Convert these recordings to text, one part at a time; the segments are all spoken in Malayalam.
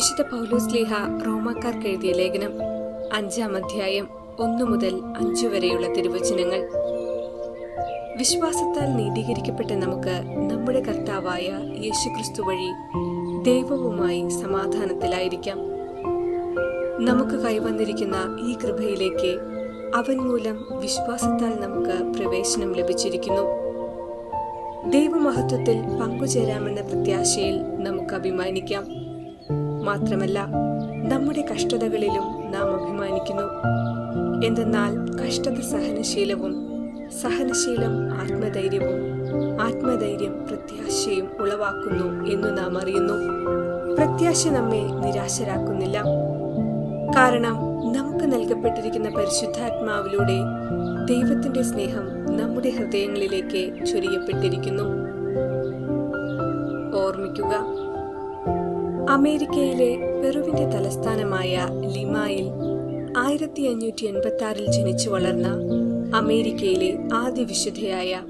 വിശുദ്ധ പൗലോസ് ലീഹ റോമാക്കാർക്ക് എഴുതിയ ലേഖനം അഞ്ചാം അധ്യായം ഒന്നു മുതൽ അഞ്ചു വരെയുള്ള തിരുവചനങ്ങൾ. വിശ്വാസത്താൽ നീതീകരിക്കപ്പെട്ട നമുക്ക് നമ്മുടെ കർത്താവായ യേശുക്രിസ്തു വഴി ദൈവവുമായി സമാധാനത്തിലായിരിക്കാം. നമുക്ക് കൈവന്നിരിക്കുന്ന ഈ കൃപയിലേക്ക് അവൻ മൂലം വിശ്വാസത്താൽ നമുക്ക് പ്രവേശനം ലഭിച്ചിരിക്കുന്നു. ദൈവമഹത്വത്തിൽ പങ്കുചേരാമെന്ന പ്രത്യാശയിൽ നമുക്ക് അഭിമാനിക്കാം. മാത്രമല്ല നമ്മുടെ കഷ്ടതകളിലും നാം അഭിമാനിക്കുന്നു. എന്തെന്നാൽ കഷ്ടത സഹനശീലവും സഹനശീലം ആത്മധൈര്യവും ആത്മധൈര്യം പ്രത്യാശയും ഉളവാക്കുന്നു എന്ന് നാം അറിയുന്നു. പ്രത്യാശ നമ്മെ നിരാശരാക്കുന്നില്ല. കാരണം നമുക്ക് നൽകപ്പെട്ടിരിക്കുന്ന പരിശുദ്ധാത്മാവിലൂടെ ദൈവത്തിന്റെ സ്നേഹം നമ്മുടെ ഹൃദയങ്ങളിലേക്ക് ചൊരിയപ്പെട്ടിരിക്കുന്നു. ഓർമ്മിക്കുക അമേരിക്കയിലെ പെറുവിന്റെ തലസ്ഥാനമായ ലിമായിൽ ആയിരത്തി അഞ്ഞൂറ്റി എൺപത്തി ആറിൽ ജനിച്ചു വളർന്ന അമേരിക്കയിലെ ആദ്യ വിശുദ്ധയായ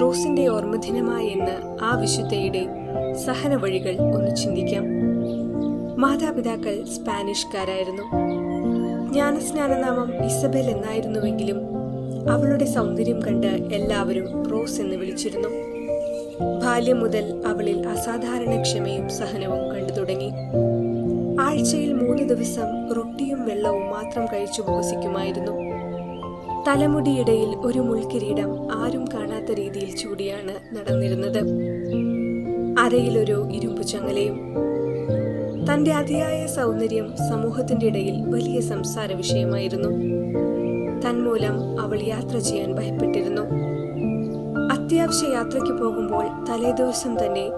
റോസിന്റെ ഓർമ്മദിനമായ എന്ന് ആ വിശുദ്ധയുടെ സഹന വഴികൾ ഒന്ന് ചിന്തിക്കാം. മാതാപിതാക്കൾ സ്പാനിഷ്കാരായിരുന്നു. ജ്ഞാനസ്നാനനാമം ഇസബെൽ എന്നായിരുന്നുവെങ്കിലും അവളുടെ സൗന്ദര്യം കണ്ട് എല്ലാവരും റോസ് എന്ന് വിളിച്ചിരുന്നു. ബാല്യം മുതൽ അവളിൽ അസാധാരണ ക്ഷമയും സഹനവും കണ്ടു തുടങ്ങി. ആഴ്ചയിൽ മൂന്ന് ദിവസം റൊട്ടിയും വെള്ളവും മാത്രം കഴിച്ചു ഉപസിക്കുമായിരുന്നു തലമുടിയിടയിൽ ഒരു മുൾക്കിരീടം ആരും കാണാത്ത രീതിയിൽ ചൂടിയാണ് നടന്നിരുന്നത്. അരയിലൊരു ഇരുമ്പു ചങ്ങലയും തന്റെ അതിയായ സൗന്ദര്യം സമൂഹത്തിന്റെ ഇടയിൽ വലിയ സംസാര വിഷയമായിരുന്നു തന്മൂലം അവൾ യാത്ര ചെയ്യാൻ ഭയപ്പെട്ടിരുന്നു. അത്യാവശ്യ യാത്രയ്ക്ക് പോകുമ്പോൾ തലേദിവസം തന്നെ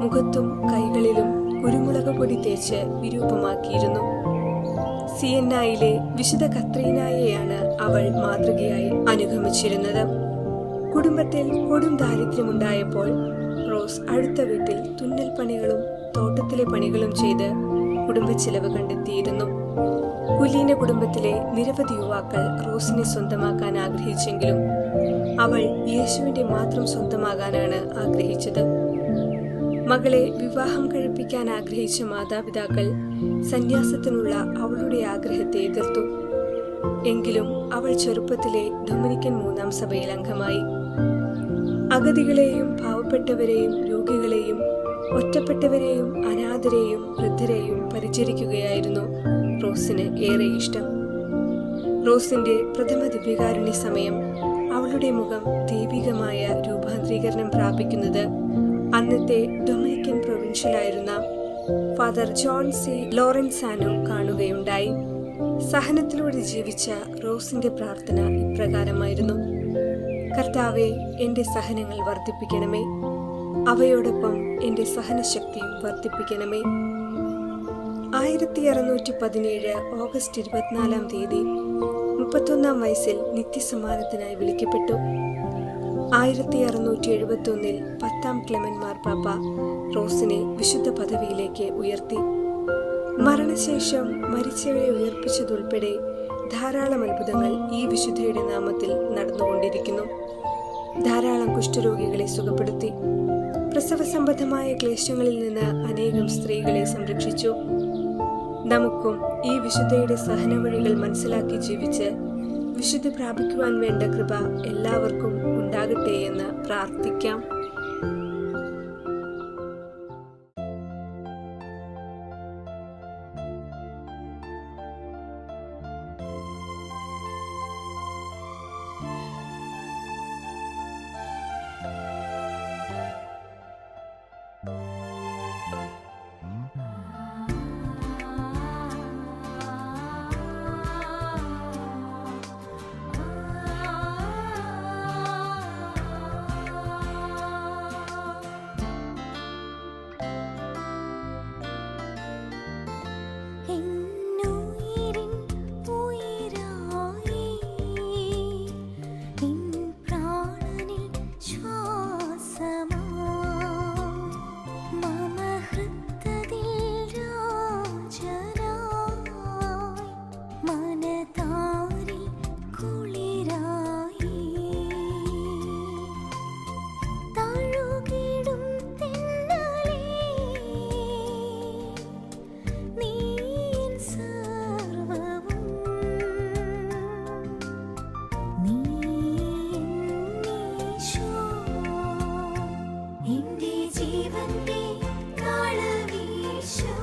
മുഖത്തും കൈകളിലും കുരുമുളക് പൊടി തേച്ച് വിരൂപമാക്കിയിരുന്നു. സിയന്നായിലെ വിശുദ്ധ കത്രീനായെയാണ് അവൾ മാതൃകയായി അനുഗമിച്ചിരുന്നത്. കുടുംബത്തിൽ കൊടും ദാരിദ്ര്യമുണ്ടായപ്പോൾ റോസ് അടുത്ത വീട്ടിൽ തുന്നൽ പണികളും തോട്ടത്തിലെ പണികളും ചെയ്ത് കുടുംബ ചെലവ് കണ്ടെത്തിയിരുന്നു. കുലീന കുടുംബത്തിലെ നിരവധി യുവാക്കൾ റോസിനെ സ്വന്തമാക്കാൻ ആഗ്രഹിച്ചെങ്കിലും അവൾ യേശുവിന്റെ മാത്രം സ്വന്തമാകാനാണ് ആഗ്രഹിച്ചത്. മകളെ വിവാഹം കഴിപ്പിക്കാൻ ആഗ്രഹിച്ച മാതാപിതാക്കൾ സന്യാസത്തിനുള്ള അവളുടെ ആഗ്രഹത്തെ എതിർത്തു. എങ്കിലും അവൾ ചെറുപ്പത്തിലെ ഡൊമിനിക്കൻ മൂന്നാം സഭയിൽ അംഗമായി. അഗതികളെയും പാവപ്പെട്ടവരെയും രോഗികളെയും ഒറ്റപ്പെട്ടവരെയും അനാഥരെയും വൃദ്ധരെയും പരിചരിക്കുകയായിരുന്നു റോസിന് ഏറെ ഇഷ്ടം. റോസിന്റെ പ്രഥമ ദിവ്യകാരുണ്യ സമയം അവളുടെ മുഖം ദൈവികമായ രൂപാന്തരീകരണം പ്രാപിക്കുന്നത് അന്നത്തെ ഡൊമിനിക്കൻ പ്രൊവിൻഷ്യലായിരുന്ന ഫാദർ ജോൺ സി ലോറൻസാനോ കാണുകയുണ്ടായി. സഹനത്തിലൂടെ ജീവിച്ച റോസിന്റെ പ്രാർത്ഥന ഇപ്രകാരമായിരുന്നു. കർത്താവെ എന്റെ സഹനങ്ങൾ വർദ്ധിപ്പിക്കണമേ. അവയോടൊപ്പം എന്റെ സഹനശക്തിയും വർദ്ധിപ്പിക്കണമേ. ആയിരത്തി അറുന്നൂറ്റി പതിനേഴ് ഓഗസ്റ്റ് ഇരുപത്തിനാലാം തീയതി മുപ്പത്തൊന്നാം വയസ്സിൽ നിത്യസമ്മാനത്തിനായി വിളിക്കപ്പെട്ടു. ആയിരത്തി അറുന്നൂറ്റി എഴുപത്തി ഒന്നിൽ പത്താം ക്ലെമൻ മാർപ്പാപ്പ റോസിനെ വിശുദ്ധ പദവിയിലേക്ക് ഉയർത്തി. മരണശേഷം മരിച്ചവരെ ഉയർപ്പിച്ചതുൾപ്പെടെ ധാരാളം അത്ഭുതങ്ങൾ ഈ വിശുദ്ധയുടെ നാമത്തിൽ നടന്നുകൊണ്ടിരിക്കുന്നു. ധാരാളം കുഷ്ഠരോഗികളെ സുഖപ്പെടുത്തി. പ്രസവ സംബന്ധമായ ക്ലേശങ്ങളിൽ നിന്ന് അനേകം സ്ത്രീകളെ സംരക്ഷിച്ചു. നമുക്കും ഈ വിശുദ്ധയുടെ സഹനവഴികൾ മനസ്സിലാക്കി ജീവിച്ച് വിശുദ്ധി പ്രാപിക്കുവാൻ വേണ്ട കൃപ എല്ലാവർക്കും ഉണ്ടാകട്ടെ എന്ന് പ്രാർത്ഥിക്കാം. ജീവന്റെ കാളവീശോ.